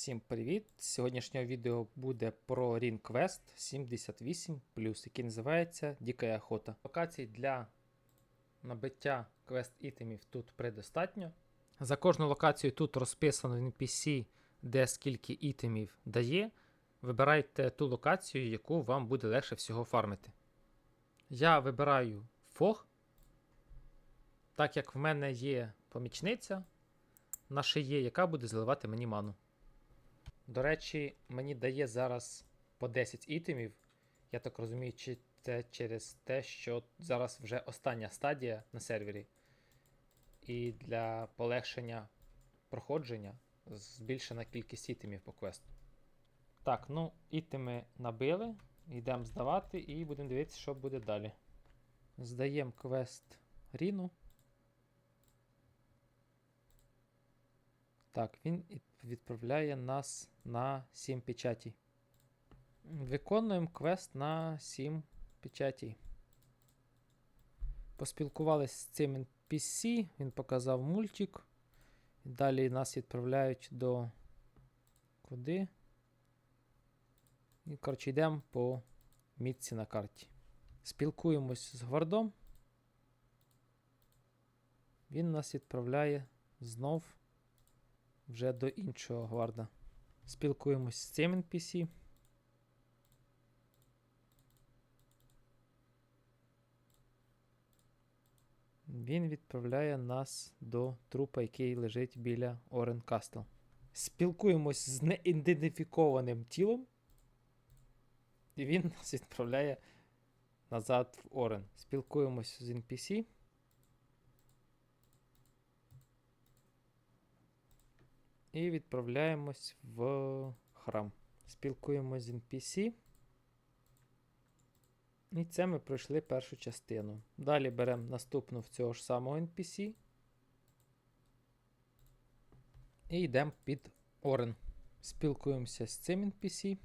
Всім привіт! Сьогоднішнє відео буде про Ring Quest 78 який називається Дика Охота. Локацій для набиття квест ітемів тут предостатньо. За кожну локацію тут розписано NPC, де скільки ітемів дає. Вибирайте ту локацію, яку вам буде легше всього фармити. Я вибираю фог, так як в мене є помічниця на шиє, яка буде заливати мені ману. До речі, мені дає зараз по 10 ітемів. Я так розумію, чи це через те, що зараз вже остання стадія на сервері. І для полегшення проходження збільшена кількість ітемів по квесту. Так, ну, ітеми набили. Йдемо здавати і будемо дивитися, що буде далі. Здаємо квест Ріну. Так, він відправляє нас на 7 печатей. Виконуємо квест на 7 печатей. Поспілкувалися з цим NPC, він показав мультик. Далі нас відправляють до. Куди? І, коротше, йдемо по мітці на карті. Спілкуємось з гвардом. Він нас відправляє знов вже до іншого гварда. Спілкуємось з цим NPC. Він відправляє нас до трупа, який лежить біля Орен Кастл. Спілкуємось з неідентифікованим тілом. І він нас відправляє назад в Орен. Спілкуємось з NPC. І відправляємось в храм. Спілкуємось з NPC. І це ми пройшли першу частину. Далі беремо наступну в цього ж самого NPC. І йдемо під Орен. Спілкуємося з цим NPC.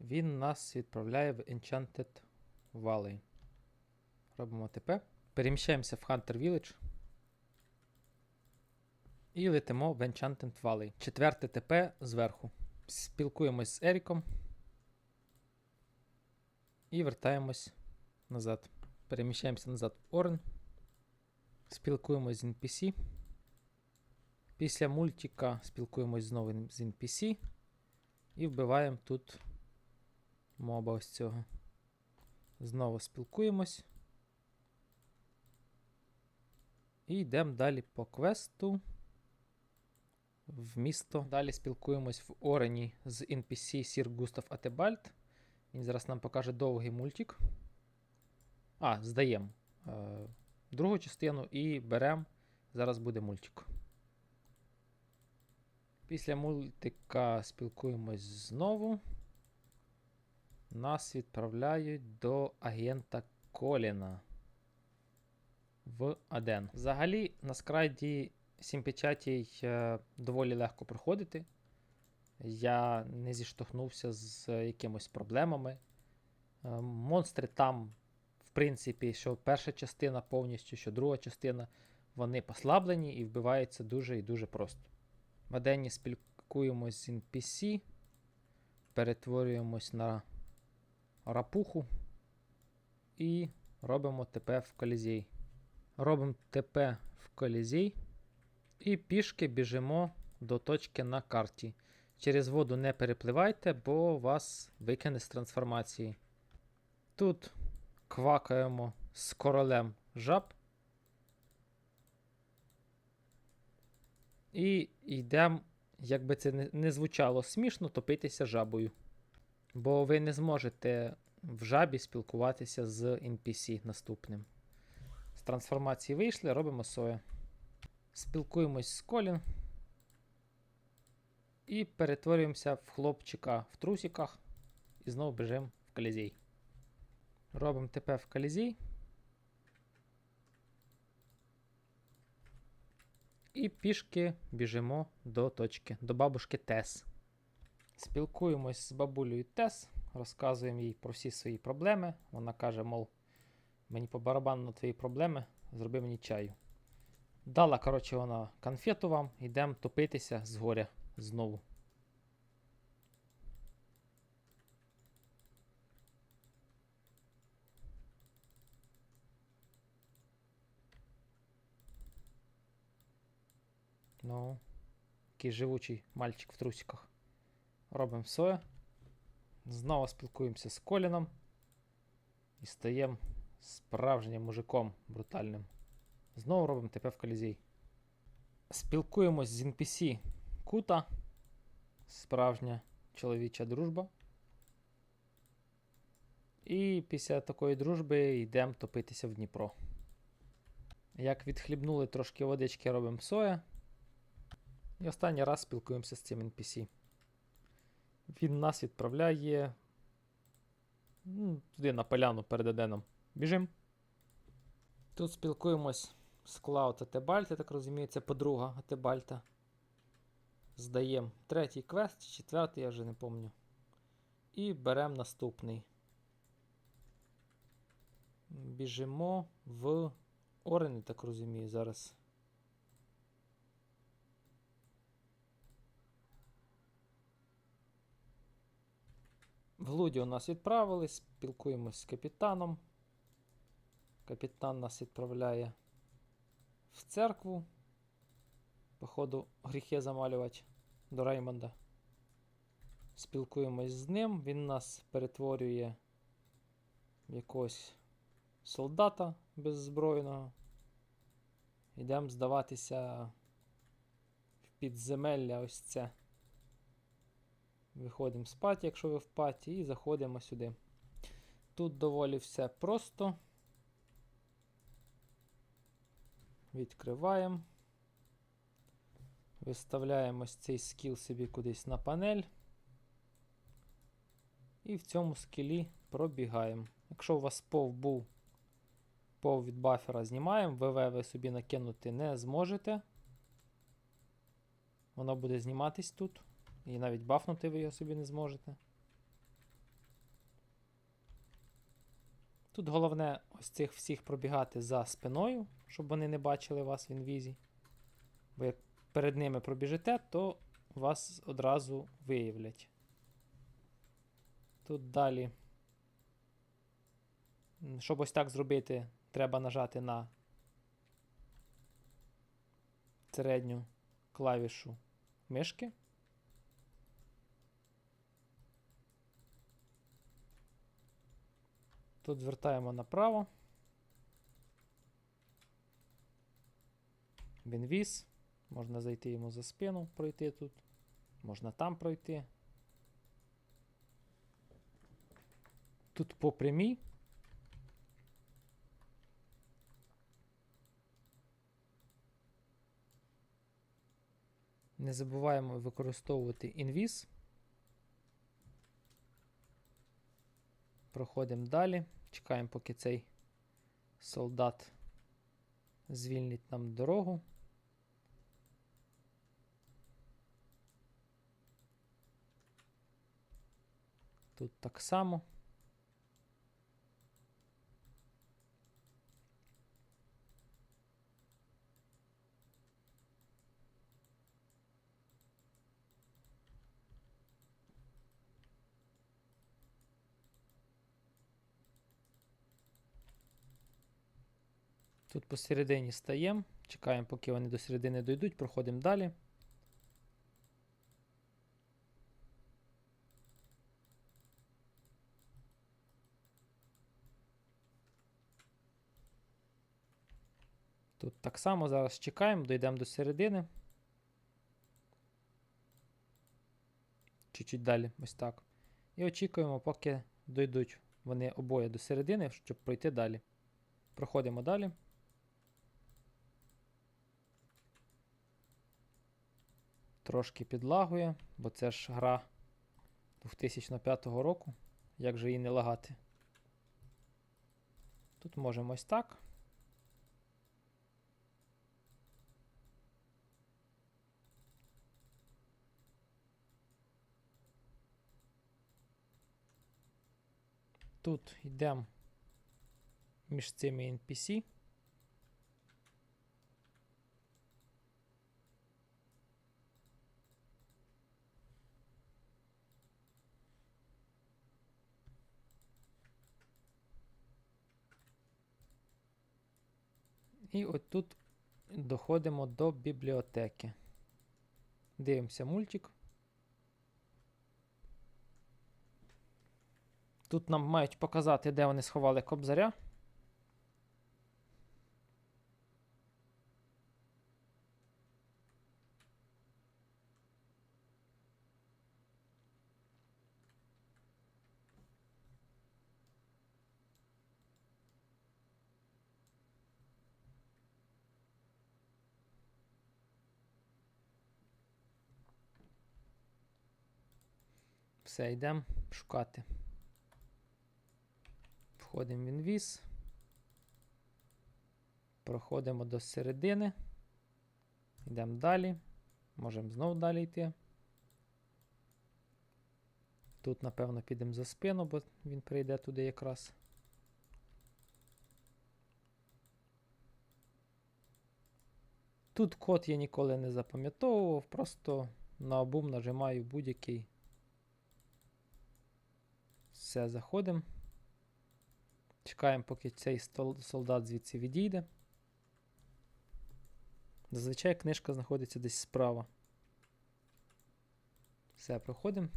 Він нас відправляє в Enchanted Valley. Робимо ТП. Переміщаємося в Hunter Village. І летимо в Enchanted Valley. Четверте ТП зверху. Спілкуємось з Еріком. І вертаємось назад. Переміщаємося назад в Орн. Спілкуємось з NPC. Після мультика спілкуємось знову з NPC. І вбиваємо тут моба ось цього. Знову спілкуємось. І йдемо далі по квесту в місто. Далі спілкуємось в Орені з NPC Сір Густав Атебальд. Він зараз нам покаже довгий мультик. А, здаємо е, другу частину і беремо. Зараз буде мультик. Після мультика спілкуємось знову. Нас відправляють до агента Коліна в Аден. Взагалі, на 7 печатій е, доволі легко проходити. Я не зіштовхнувся з якимось проблемами. Е, Монстри там, в принципі, що перша частина повністю, що друга частина, вони послаблені і вбиваються дуже і дуже просто. В Адені спілкуємось з NPC, перетворюємось на рапуху і робимо ТП в колізей. Робимо ТП в колізей і пішки біжимо до точки на карті. Через воду не перепливайте, бо вас викине з трансформації. Тут квакаємо з королем жаб. І йдемо, як би це не- звучало смішно, топитися жабою. Бо ви не зможете в жабі спілкуватися з NPC наступним. З трансформації вийшли, робимо соя. Спілкуємось з Колін. І перетворюємося в хлопчика в трусиках. І знову біжимо в колізей. Робимо ТП в колізей. І пішки біжимо до точки, до бабушки Тес. Спілкуємось з бабулею Тес, розказуємо їй про всі свої проблеми. Вона каже, мов, мені по барабану на твої проблеми, зроби мені чаю. Дала, коротше, вона конфету вам, йдемо топитися з горя знову. Ну, який живучий мальчик в трусиках. Робимо своє. Знову спілкуємося з Коліном. І стаємо справжнім мужиком брутальним. Знову робимо ТП в колізей. Спілкуємось з NPC Кута. Справжня чоловіча дружба. І після такої дружби йдемо топитися в Дніпро. Як відхлібнули трошки водички, робимо соя. І останній раз спілкуємося з цим NPC. Він нас відправляє ну, туди на поляну перед Еденом. Біжим. Тут спілкуємось з Клауд Атебальт, я так розумію, це подруга Атебальта. Здаємо третій квест, четвертий, я вже не пам'ятаю. І беремо наступний. Біжимо в Орен, я так розумію, зараз. В Луді у нас відправились, спілкуємось з капітаном. Капітан нас відправляє в церкву. Походу, гріхи замалювати до Реймонда. Спілкуємось з ним, він нас перетворює в якогось солдата беззбройного. Йдемо здаватися в підземелля ось це. Виходимо з якщо ви в паті, і заходимо сюди. Тут доволі все просто. Відкриваємо. Виставляємо цей скіл собі кудись на панель. І в цьому скілі пробігаємо. Якщо у вас пов був пов від бафера знімаємо, ВВ ви собі накинути не зможете. Воно буде зніматись тут. І навіть бафнути ви його собі не зможете. Тут головне ось цих всіх пробігати за спиною, щоб вони не бачили вас в інвізі. Бо як перед ними пробіжите, то вас одразу виявлять. Тут далі. Щоб ось так зробити, треба нажати на середню клавішу мишки. Тут звертаємо направо. Він віз. Можна зайти йому за спину, пройти тут. Можна там пройти. Тут по прямій. Не забуваємо використовувати інвіз. Проходимо далі. Чекаємо, поки цей солдат звільнить нам дорогу. Тут так само. Тут посередині стаємо, чекаємо, поки вони до середини дойдуть, проходимо далі. Тут так само зараз чекаємо, дійдемо до середини. Чуть-чуть далі, ось так. І очікуємо, поки дойдуть вони обоє до середини, щоб пройти далі. Проходимо далі. Трошки підлагує, бо це ж гра 2005 року. Як же її не лагати? Тут можемо ось так. Тут йдемо між цими NPC. І от тут доходимо до бібліотеки. Дивимося мультик. Тут нам мають показати, де вони сховали кобзаря. Все, йдемо шукати. Входимо в інвіз. Проходимо до середини. Йдемо далі. Можемо знову далі йти. Тут, напевно, підемо за спину, бо він прийде туди якраз. Тут код я ніколи не запам'ятовував, просто на обум нажимаю будь-який. Все, заходимо. Чекаємо, поки цей солдат звідси відійде. Зазвичай книжка знаходиться десь справа. Все, проходимо.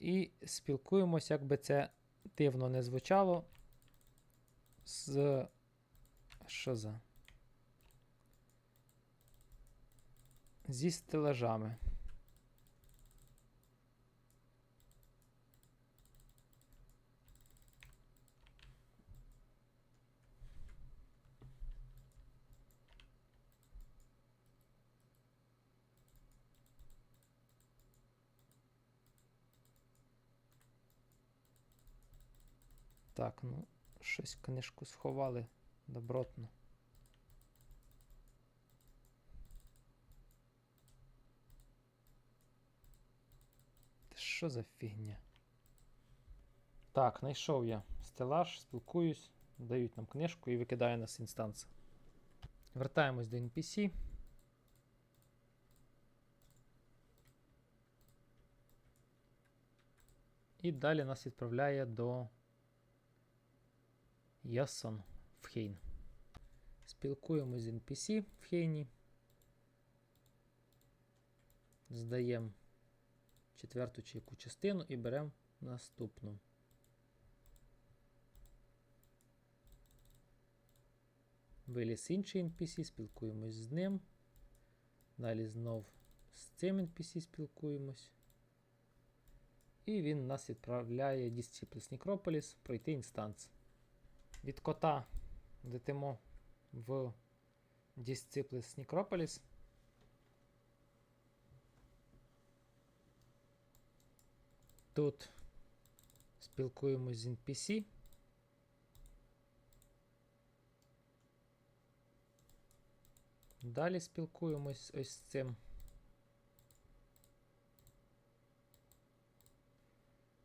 І спілкуємось, як би це дивно не звучало. З. Що за? Зі стелажами. Так, ну, щось книжку сховали добротно. Та що за фігня? Так, знайшов я стелаж, спілкуюсь, дають нам книжку і викидає нас інстанс. Вертаємось до NPC. І далі нас відправляє до Ясон в Хейн. Спілкуємось з NPC в Хейні. Здаємо четверту чи яку частину і беремо наступну. Виліз інший NPC, спілкуємось з ним. Далі знов з цим NPC спілкуємось. І він нас відправляє Disciples Necropolis пройти інстанс. Від кота летимо в Disciples Necropolis. Тут спілкуємось з NPC. Далі спілкуємось ось з цим.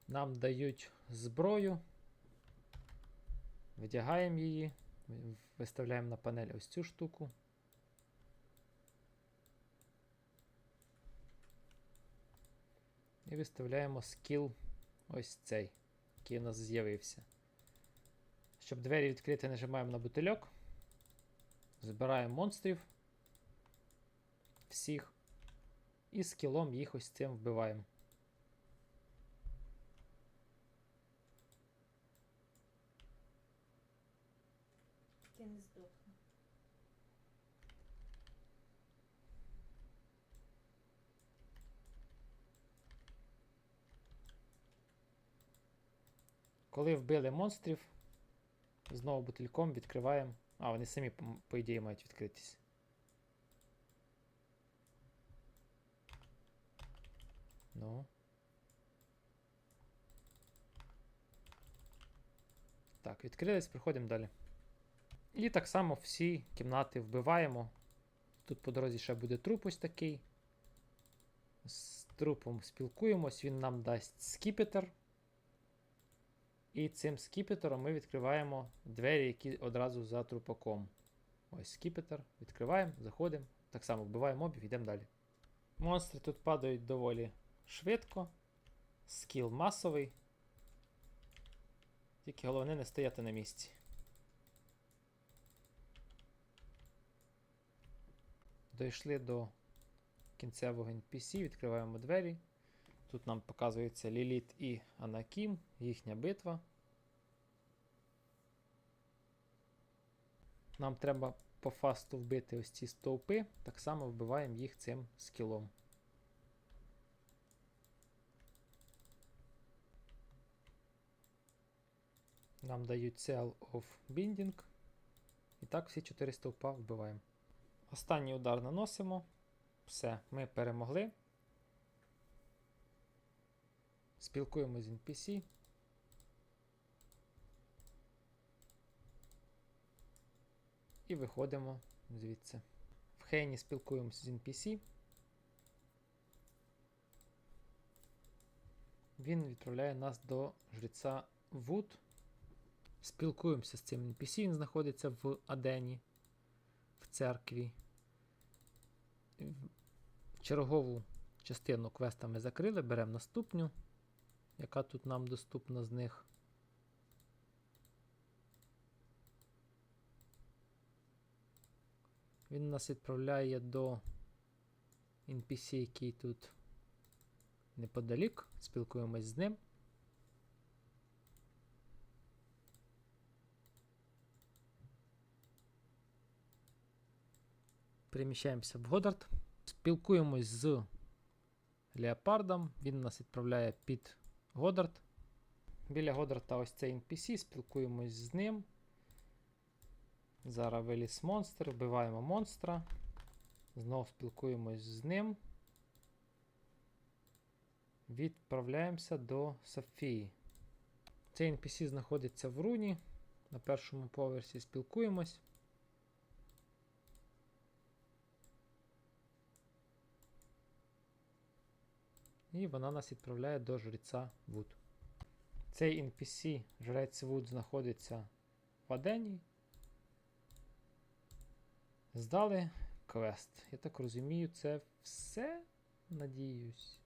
Нам дають зброю. Вдягаємо її, виставляємо на панель ось цю штуку. І виставляємо скіл ось цей, який у нас з'явився. Щоб двері відкрити, нажимаємо на бутильок. Збираємо монстрів всіх. І скілом їх ось цим вбиваємо. Ти не здохне. Коли вбили монстрів, знову бутильком відкриваємо. А, вони самі, по, ідеї, мають відкритись. Ну. Так, відкрились, проходимо далі. І так само всі кімнати вбиваємо. Тут по дорозі ще буде труп ось такий. З трупом спілкуємось, він нам дасть скіпетр. І цим скіпетером ми відкриваємо двері, які одразу за трупаком. Ось скіпетр. Відкриваємо, заходимо. Так само вбиваємо мобів, йдемо далі. Монстри тут падають доволі швидко. Скіл масовий. Тільки головне не стояти на місці. Дійшли до кінцевого NPC, відкриваємо двері. Тут нам показується Ліліт і Анакім, їхня битва. Нам треба по фасту вбити ось ці стовпи, так само вбиваємо їх цим скілом. Нам дають Cell of Binding. І так всі 4 стовпа вбиваємо. Останній удар наносимо. Все, ми перемогли. Спілкуємося з NPC. І виходимо звідси. В Хейні спілкуємося з NPC. Він відправляє нас до жреця Вуд. Спілкуємося з цим NPC. Він знаходиться в Адені, в церкві. Чергову частину квеста ми закрили, беремо наступну, яка тут нам доступна з них. Він нас відправляє до NPC, який тут неподалік. Спілкуємось з ним. Переміщаємося в Годард. Спілкуємось з Леопардом. Він нас відправляє під Годард. Біля Годарда ось цей NPC, спілкуємось з ним. Зараз виліз монстр, вбиваємо монстра. Знову спілкуємось з ним. Відправляємося до Софії. Цей NPC знаходиться в руні. На першому поверсі спілкуємось. І вона нас відправляє до жреця Вуд. Цей NPC, жрець Вуд, знаходиться в Адені. Здали квест. Я так розумію, це все. Надіюсь.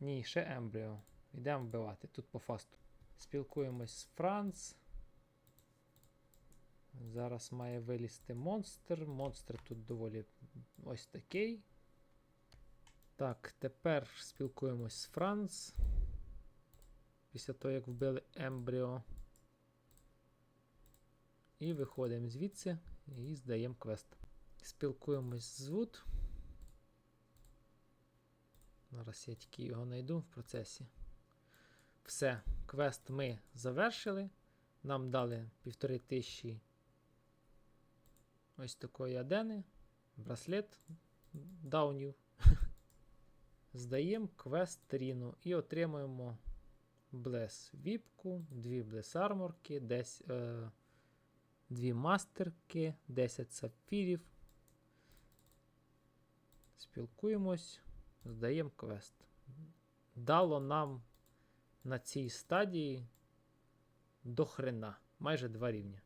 Ні, ще Ембріо. Йдемо вбивати. Тут по фасту. Спілкуємось з Франц. Зараз має вилізти монстр. Монстр тут доволі ось такий. Так, тепер спілкуємось з Франц. Після того, як вбили Ембріо. І виходимо звідси і здаємо квест. Спілкуємось з Вуд. Зараз я тільки його знайду в процесі. Все, квест ми завершили. Нам дали півтори тисячі ось такої адени, браслет даунів. Здаємо квест Тріну і отримуємо Блес Віпку, дві Блес Арморки, е, дві мастерки, 10 сапфірів. Спілкуємось, здаємо квест. Дало нам на цій стадії до хрена майже два рівня.